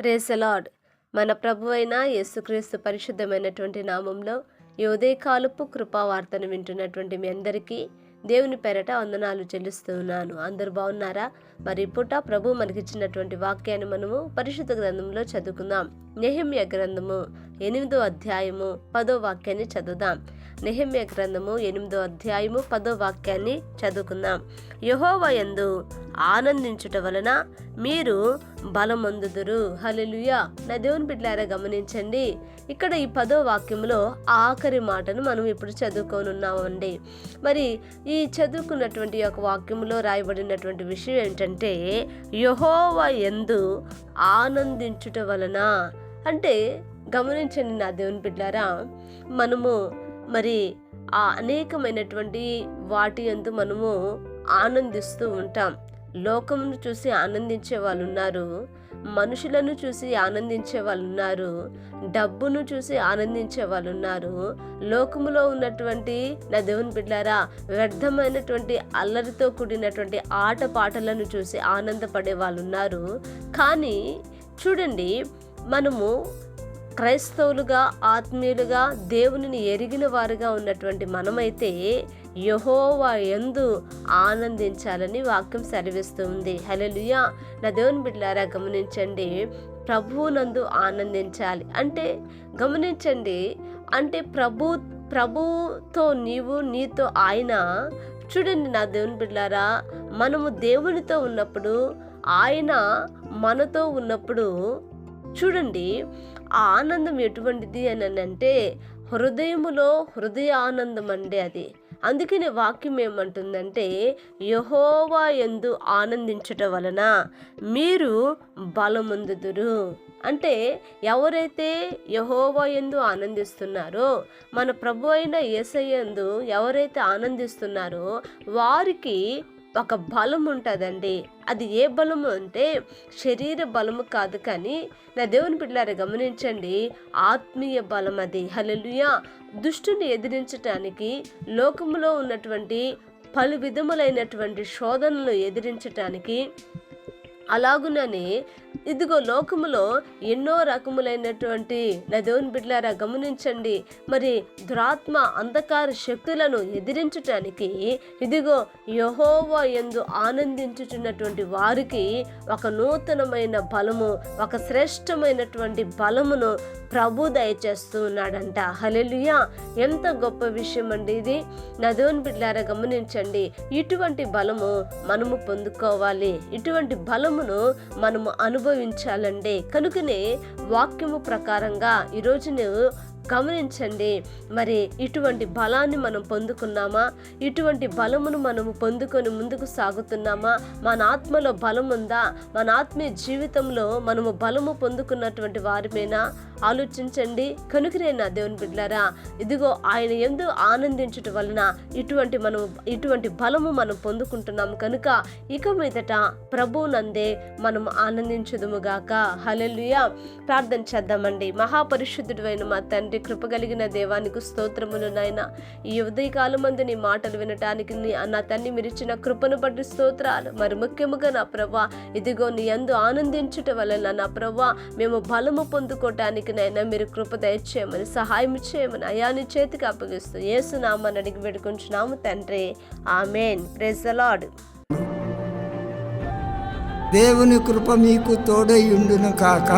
Praise the Lord మన ప్రభు అయిన యేసుక్రీస్తు పరిశుద్ధమైనటువంటి నామంలో ఈ ఉదయకాలపు కృపావార్తను వింటున్నటువంటి మీ అందరికీ దేవుని పెరట వందనాలు చెల్లిస్తూ ఉన్నాను అందరు బాగున్నారా? మరి పుట ప్రభు మనకిచ్చినటువంటి వాక్యాన్ని మనము పరిశుద్ధ గ్రంథంలో చదువుకుందాం. నెహిమ్య గ్రంథము ఎనిమిదో అధ్యాయము పదో వాక్యాన్ని చదువుదాం. నెహిమ్య గ్రంథము ఎనిమిదో అధ్యాయము పదో వాక్యాన్ని చదువుకుందాం. యహోవ యందు ఆనందించుట వలన మీరు బలమందుదురు. హల్లెలూయా. నా దేవుని బిడ్డలారా గమనించండి. ఇక్కడ ఈ పదో వాక్యంలో ఆఖరి మాటను మనం ఇప్పుడు చదువుకోనున్నామండి. మరి ఈ చదువుకున్నటువంటి యొక్క వాక్యంలో రాయబడినటువంటి విషయం ఏంటంటే యహోవ ఎందు ఆనందించుట వలన. అంటే గమనించండి నా దేవుని బిడ్డారా మనము మరి ఆ అనేకమైనటువంటి వాటి ఎందు మనము ఆనందిస్తూ ఉంటాం. లోకమును చూసి ఆనందించే వాళ్ళు ఉన్నారు మనుషులను చూసి ఆనందించే వాళ్ళు ఉన్నారు డబ్బును చూసి ఆనందించే వాళ్ళు ఉన్నారు లోకములో ఉన్నటువంటి నా దేవుని బిడ్డారా వ్యర్థమైనటువంటి అల్లరితో కూడినటువంటి ఆట పాటలను చూసి ఆనందపడే వాళ్ళు ఉన్నారు కానీ చూడండి మనము క్రైస్తవులుగా ఆత్మీయులుగా దేవునిని ఎరిగిన వారుగా ఉన్నటువంటి మనమైతే యహోవా ఎందు ఆనందించాలని వాక్యం సెలవిస్తుంది హలలుయా నా దేవుని బిడ్డలారా గమనించండి. ప్రభువునందు ఆనందించాలి. అంటే గమనించండి. అంటే ప్రభు ప్రభుతో నీవు నీతో ఆయన. చూడండి నా దేవుని బిడ్డారా మనము దేవునితో ఉన్నప్పుడు ఆయన మనతో ఉన్నప్పుడు చూడండి ఆ ఆనందం ఎటువంటిది అని అంటే హృదయములో హృదయ ఆనందం అండి అది. అందుకనే వాక్యం ఏమంటుందంటే యహోవా ఎందు ఆనందించటం వలన మీరు బలముందుదురు. అంటే ఎవరైతే యహోవా ఎందు ఆనందిస్తున్నారో మన ప్రభు అయిన యేసయ్యందు ఎవరైతే ఆనందిస్తున్నారో వారికి ఒక బలం ఉంటుందండి. అది ఏ బలము అంటే శరీర బలము కాదు కానీ నా దేవుని పిల్లారా గమనించండి. ఆత్మీయ బలం అది. హలలుయా దుష్టుని ఎదిరించటానికి లోకములో ఉన్నటువంటి పలు విధములైనటువంటి శోధనలు ఎదిరించటానికి అలాగుననే ఇదిగో లోకములో ఎన్నో రకములైనటువంటి నా దేవుని బిడ్డలారా గమనించండి. మరి దురాత్మ అంధకార శక్తులను ఎదిరించటానికి ఇదిగో యహోవా ఎందు ఆనందించుచున్నటువంటి వారికి ఒక నూతనమైన బలము ఒక శ్రేష్టమైనటువంటి బలమును ప్రభు దయచేస్తూ ఉన్నాడంట హలెలుయా ఎంత గొప్ప విషయం అండి ఇది. నదోని బిడ్లారా గమనించండి. ఇటువంటి బలము మనము పొందుకోవాలి. ఇటువంటి బలము ఫలమును మనము అనుభవించాలండి కనుకనే వాక్యము ప్రకారంగా ఈరోజు నువ్వు గమనించండి. మరి ఇటువంటి బలాన్ని మనం పొందుకున్నామా? ఇటువంటి బలమును మనము పొందుకొని ముందుకు సాగుతున్నామా? మన ఆత్మలో బలం ఉందా? మన ఆత్మీయ జీవితంలో మనము బలము పొందుకున్నటువంటి వారిమేనా? ఆలోచించండి. కనుకరేనా దేవుని బిడ్లరా ఇదిగో ఆయన ఎందు ఆనందించటం వలన ఇటువంటి మనం ఇటువంటి బలము మనం పొందుకుంటున్నాం కనుక ఇక మీదట ప్రభునందే మనం ఆనందించదుముగాక హలెలుయా ప్రార్థన చేద్దామండి. మహాపరిశుద్ధుడు అయిన మా తండ్రి కృప కలిగిన దేవానికి స్తోత్రములు నాయన. ఈ ఉదయకాలం మందు నీ మాటలు వినటానికి నీ నా తన్ని మీరు ఇచ్చిన కృపను బట్టి స్తోత్రాలు. మరి ముఖ్యముగా నా ప్రభా ఇదిగో నీ అందు ఆనందించుట వలన నా ప్రభా మేము బలము పొందుకోవటానికి నైనా మీరు కృప దయచేయమని సహాయం చేయమని అయాని చేతికి అప్పగిస్తూ ఏసునామని అడిగి పెడుకుంటున్నాము తండ్రి. ఆమెన్. Praise lord. దేవుని కృప మీకు తోడై ఉండును కాక.